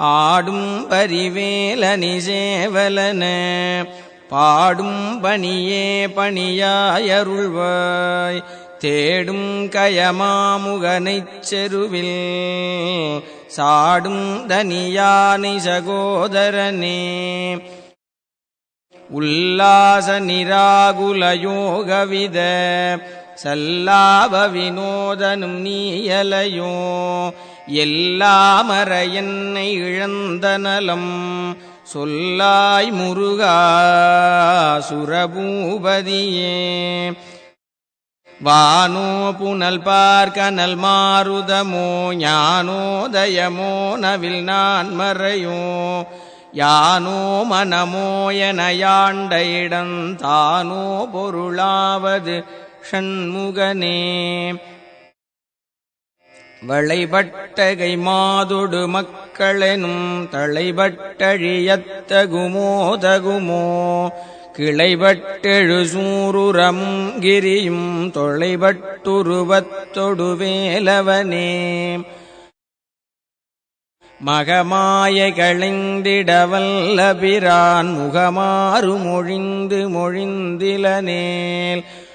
ஆடும் பரிவேலனி சேவலன பாடும் பணியே பணியாயருள்வாய் தேடும் கயமாமுகனைச் செருவில் சாடும் தனியானை சகோதரனே. உல்லாச நிராகுல யோகவித சல்லாப வினோதனும் நீயலையோ எல்லாமற என்னை இழந்த நலம் சொல்லாய் முருகா சுரபூபதியே. வானோ புனல் பார்க்கனல் மாருதமோ ஞானோதயமோ நவில் நான் மறையோ யானோ மனமோ என யாண்ட இடம் தானோ பொருளாவது ஷண்முகனே. வளைபட்டகை மாதொடு மக்களெனும் தளைபட்டழியத்தகுமோதகுமோ கிளைபட்டெழு சூருரம் கிரியும் தொலைபட்டுருவத்தொடு வேலவனே. மகமாய களைந்திடவல்ல பிரான் முகமாறு மொழிந்து மொழிந்திலனேல்.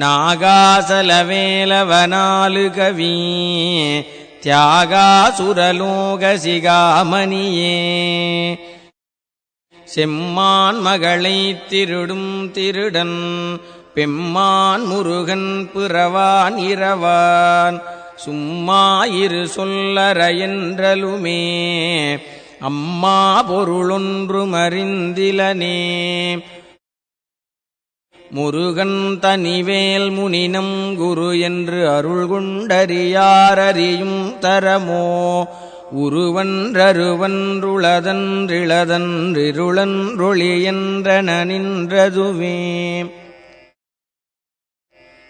நாகாசலவேலவனாலு கவி தியாகாசுரலோக சிகாமணியே செம்மான் மகளை திருடும் திருடன் பெம்மான் முருகன் பிறவான் இரவான். சும்மா இரு சொல்லற என்றலுமே அம்மா பொருளொன்று அறிந்திலனே முருகன் தனிவேல் முனினம் குரு என்று அருள் குண்டறியாரறியும் தரமோ. உருவன்றருவன்றுளதன்றிளதன்றிருளன்றொளி என்றன நின்றதுவே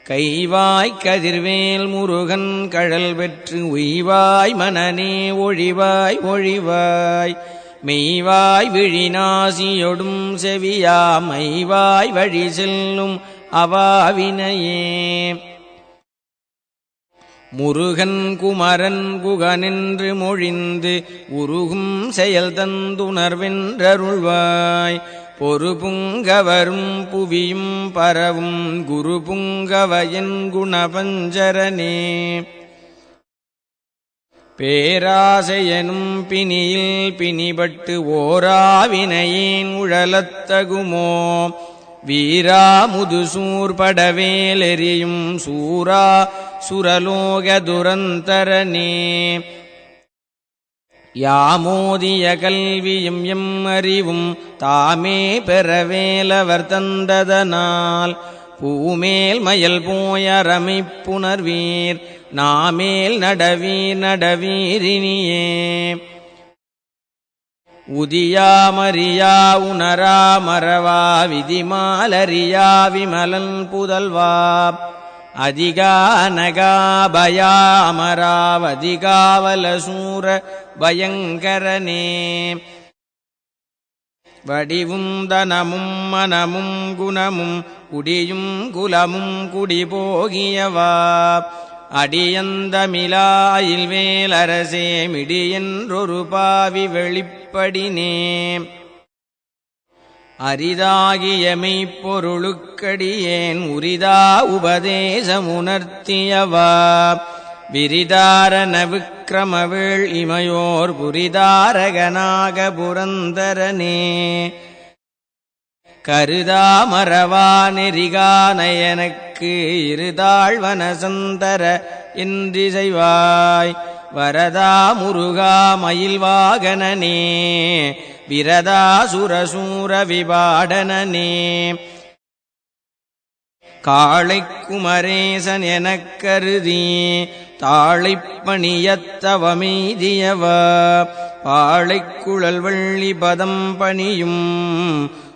கைவாய் கதிர்வேல் முருகன் கழல் பெற்று உய்வாய் மனநே ஒழிவாய் ஒழிவாய். மெய்வாய் விழிநாசியொடும் செவியா மைவாய் வழி செல்லும் அவாவினையே. முருகன் குமரன் குகனின்று மொழிந்து உருகும் செயல் தந்துணர்வென்றருள்வாய். பொறு புங்கவரும் புவியும் பரவும் குரு புங்கவயன் குணபஞ்சரனே. பேராசையனும் பிணியில் பிணிபட்டு ஓராவினையின் உழலத்தகுமோ? வீரா முதுசூர்படவேலெறியும் சூரா சுரலோக துரந்தரனே. யாமோதிய கல்வியும் எம் அறிவும் தாமே பெறவேலவர் தந்ததனால் பூமேல் மயல் போயரமைப்புணர்வீர். நாமேல் நடவீர் நடவீரினியே உதியாமறியா உணரா மறவா விதிமாலறியா விமலன் புதல்வா. அதிகா நகாபயா அமராவதிகாவல சூர பயங்கரனே. வடிவும் தனமும் மனமும் குணமும் குடியும் குலமும் குடிபோகியவா அடியந்தமிலாயில் வேலரசே மிடியென்றொரு பாவி வெளிப்படினே. அரிதாகிய மெய்ப்பொருளுக்கடியேன் உரிதா உபதேசமுணர்த்தியவா விரிதாரண விக்கிரமவேள் இமையோர் புரிதாரகனாக புரந்தரனே. கருதாமரவா நெறிகானயனக்கு இருதாழ்வனசந்தர செய்வாய் வரதா முருகா மயில்வாகனே விரதா சுரசூர விபாடனே காளை குமரேசன் எனக் கருதி தாழைப்பணியத்தவமீதியவ பாழைக்குழல் வள்ளி பதம் பணியும்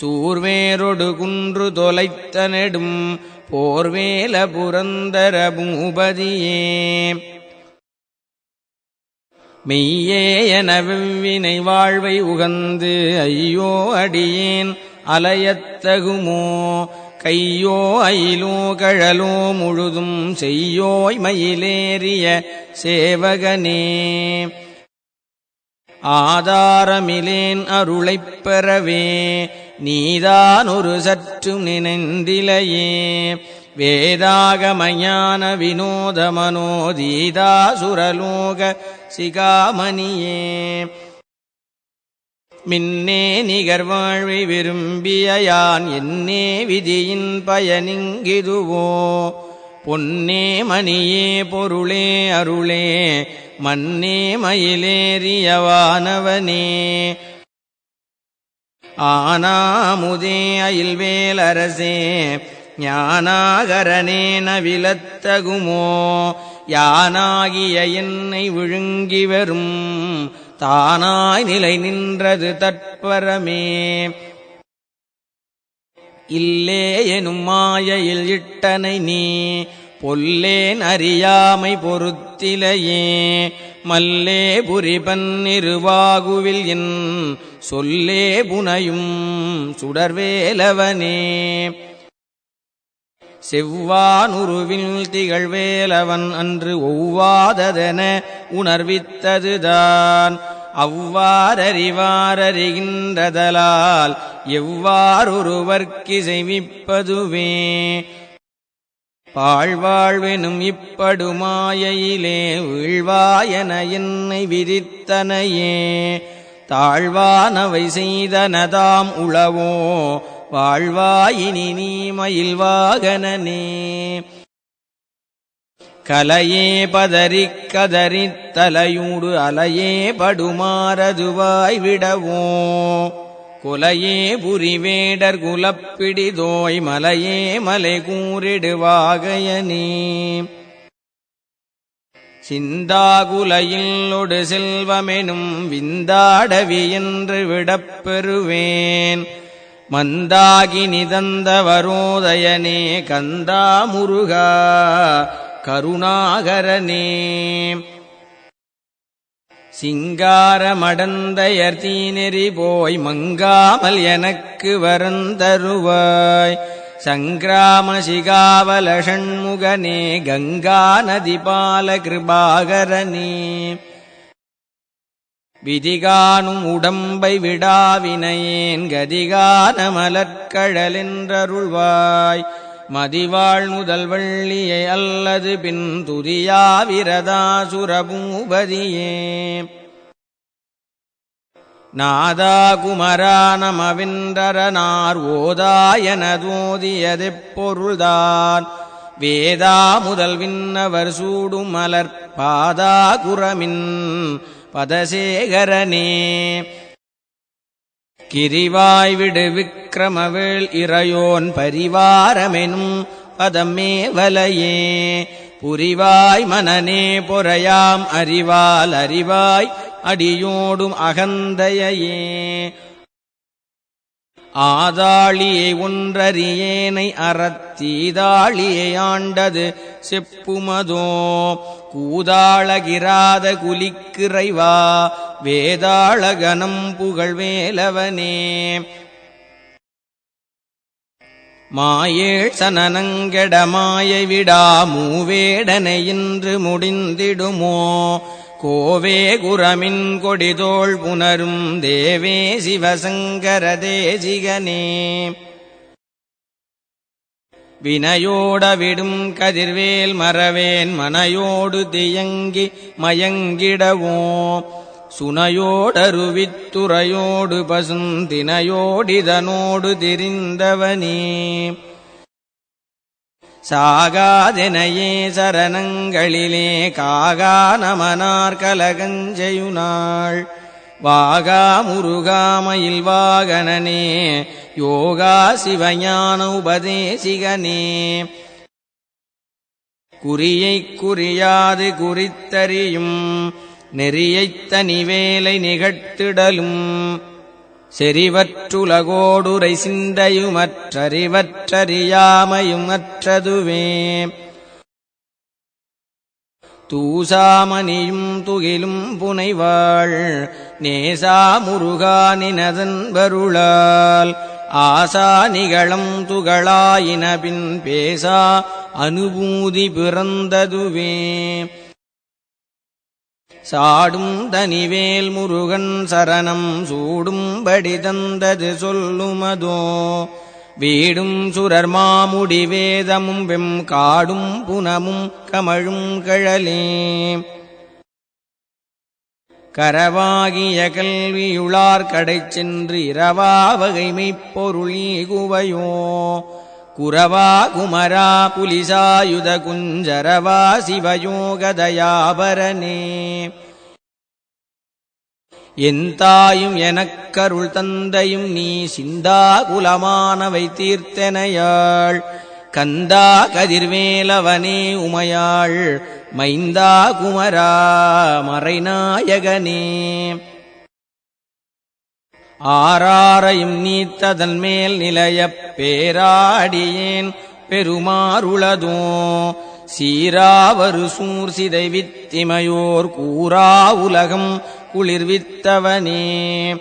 சூர்வேரொடு குன்று தொலைத்த நெடும் போர்வேல புரந்தர பூபதியே. மெய்யே என வெவ்வினை வாழ்வை உகந்து ஐயோ அடியேன் அலையத்தகுமோ? கையோ அயிலோ கழலோ முழுதும் செய்யோய் மயிலேறிய சேவகனே. ஆதாரமிலேன் அருளைப் பெறவே நீதான் ஒரு சற்றும் நினைந்திலையே. வேதாகமயான வினோத மனோதீதா சுரலோக சிகாமணியே. மின்னே நிகர்வாழ்வை விரும்பிய யான் என்னே விதியின் பயனிங்கிதுவோ. பொன்னே மணியே பொருளே அருளே மன்னே மயிலேறியவானவனே ஆனாமுதே அயில்வேலரசே ஞானாகரனே நவிலத்தகுமோ யானாகிய என்னை விழுங்கி வரும் தானாய் நிலை நின்றது தற்பரமே. இல்லே எனும் மாயையில் இட்டனை நீ பொல்லேன் அறியாமை பொறுத்திலையே மல்லே புரிபன்னிருவாகுவில் என் சொல்லே புனையும் சுடர்வேலவனே. செவ்வானுருவில் திகழ்வேலவன் அன்று ஒவ்வாததென உணர்வித்ததுதான். அவ்வாறறிவாரறிகின்றதலால் எவ்வாறொருவர்க்கிசைவிப்பதுவே பாழ்வாழ்வெனும் இப்படுமாயையிலே வீழ்வாயன என்னை விதித்தனையே தாழ்வானவை செய்தனதாம் உளவோ வாழ்வாயினி நீ மயில்வாகனனே. கலையே பதறிக் கதறித் தலையூடு அலையே படுமாறதுவாய் விடவோ. குலையே புரிவேடர் குலப்பிடிதோய் மலையே மலை கூறிடுவாகையனே சிந்தாகுலையில்லொடு செல்வமெனும் விந்தாடவி என்று விடப்பெறுவேன் மந்தாகி நிதந்த வரோதயனே கந்தா முருகா கருணாகரனே. சிங்காரமடந்தையர் தீநெறி போய் மங்காமல் எனக்கு வருந்தருவாய். சங்கிராம சிகாவல ஷண்முகனே கங்கா நதிபால கிருபாகரனே விதிகானும் உடம்பை விடாவினையேன் கதிகான மலர்கழலென்றருள்வாய் மதிவாழ் முதல் வள்ளியை அல்லது பின் துதியாவிரதாசுரபூபதியே நாதா குமரா நமவின்றரனார் ஓதாயனதோதியதெப்பொருள்தான் வேதா முதல் விண்ணவர் சூடும் மலர் பாதா குரமின் பதசேகரனே. கிரிவாய் விடு விக்கிரமவேள் இறையோன் பரிவாரமெனும் பதமே வலையே. புரிவாய் மனநே பொறையாம் அறிவால் அறிவாய் அடியோடும் அகந்தையே ஆதாளியை ஒன்றறியேனை அறத்தீதாளியை ஆண்டது செப்புமதோ. கூதாளகிராத குலிக்கிறைவா வேதாளகனம் புகழ்வேலவனே. மாயேழ் சனனங்கெட மாயை விடா மூவேடனை இன்று முடிந்திடுமோ? கோவே குரமின் கொடிதோள் புனரும் தேவே சிவசங்கர தேசிகனே. வினையோடவிடும் கதிர்வேல் மறவேன் மனையோடு தியங்கி மயங்கிடவோ சுனையோடருவித்துறையோடு பசுந்தினையோடிதனோடு திரிந்தவனே. சாகாதெனையே சரணங்களிலே காகா நமனார் கலகஞ்செயுனாள் வாகா முருகாமயில் வாகனனே யோகா சிவஞான உபதேசிகனே. குறியை குறியாது குறித்தறியும் நெறியைத் தனிவேலை நிகழ்த்திடலும். செறிவற்றுலகோடுரை சிந்தையுமற்றறிவற்றறியாமையுமற்றதுவே. தூசாமணியும் துகிலும் புனைவாள். நேசா முருகானினதன் வருளால். ஆசா நிகழம் துகளாயினபின் பேசா அனுபூதி பிறந்ததுவே. சாடும் தனிவேல் முருகன் சரணம் சூடும்படி தந்தது சொல்லுமதோ. வீடும் சுரர் மாமுடி வேதமும் வெம் காடும் புனமும் கமழும் கழலே. கரவாகிய கல்வியுளார் கடை சென்று இரவா வகைமைப் பொருளீ குவையோ குரவா குமரா புலிசாயுத குஞ்சரவா சிவயோகதயாபரனே. என் தாயும் எனக்கருள் தந்தையும் நீ சிந்தா குலமானவை தீர்த்தனையாள். கந்தா கதிர்வேலவனே உமையாள். மைந்தா குமரா மறைநாயகனே. ஆறாரையும் நீத்ததன் மேல் நிலையப் பேராடியேன் பெருமாறுளதோ. சீராவரு சூர் சிதை வித்திமையோர் கூறா உலகம் குளிர்வித்தவனே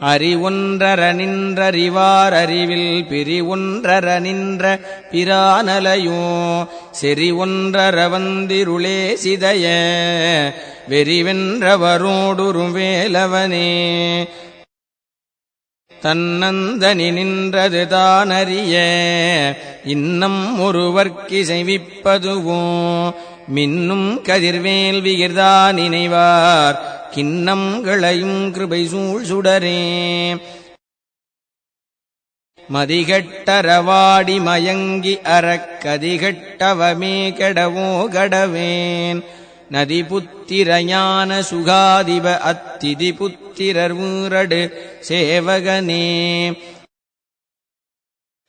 அறிவொன்றர நின்றறிவார் அறிவில் பிரிவொன்றர நின்ற பிரானலையோ செறி ஒன்றர வந்திருளே சிதைய வெறிவென்றவரோடுரும் வேலவனே. தன்னந்தனி நின்றது தானறிய இன்னம் ஒருவர்க்கிசைவிப்பதுவோ மின்னும் கதிர்வேல் விகிர்தா நினைவார். கிண்ணம் களையும் கிருபை சூழ் சுடரே. மதிகட்டரவாடி மயங்கி அறக்கதிகட்டவமே கெடவோ கடவேன். நதி புத்திரஞான சுகாதிப அத்திதி புத்திரர் வீரடு சேவகனே.